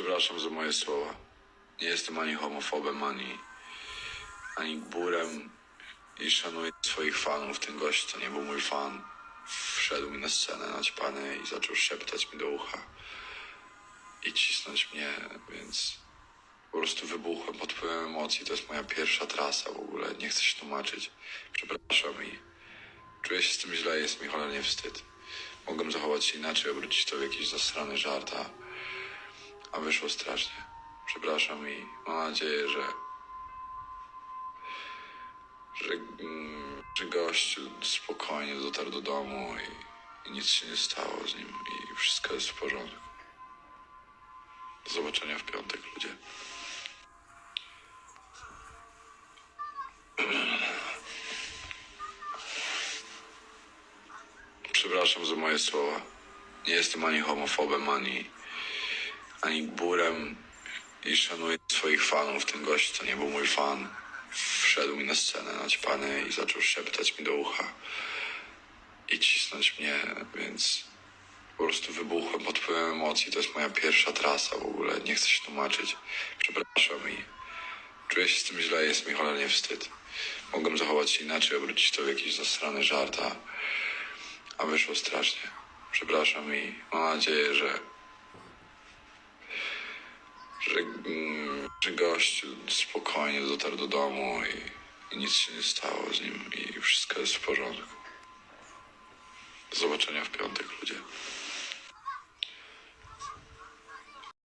Przepraszam za moje słowa. Nie jestem ani homofobem, ani, ani gburem i szanuję swoich fanów. Ten gość to nie był mój fan. Wszedł mi na scenę naćpany i zaczął szeptać mi do ucha i cisnąć mnie, więc po prostu wybuchłem pod wpływem emocji. To jest moja pierwsza trasa w ogóle. Nie chcę się tłumaczyć. Przepraszam i czuję się z tym źle. Jest mi cholernie wstyd. Mogłem zachować się inaczej, obrócić to w jakiś zasrany żart, a, a wyszło strasznie. Przepraszam i mam nadzieję, że że, mm, że gościu spokojnie dotarł do domu i, i nic się nie stało z nim i wszystko jest w porządku. Do zobaczenia w piątek, ludzie. Przepraszam za moje słowa. Nie jestem ani homofobem, ani, ani gburem i szanuję swoich fanów. Ten gość to nie był mój fan. Wszedł mi na scenę naćpany i zaczął szeptać mi do ucha i cisnąć mnie, więc po prostu wybuchłem pod wpływem emocji. To jest moja pierwsza trasa w ogóle. Nie chcę się tłumaczyć. Przepraszam i czuję się z tym źle. Jest mi cholernie wstyd. Mogłem zachować się inaczej, obrócić to w jakiś zasrany żart, a wyszło strasznie. Przepraszam i mam nadzieję, że że, mm, że gościu spokojnie dotarł do domu i, i nic się nie stało z nim i wszystko jest w porządku. Do zobaczenia w piątek, ludzie.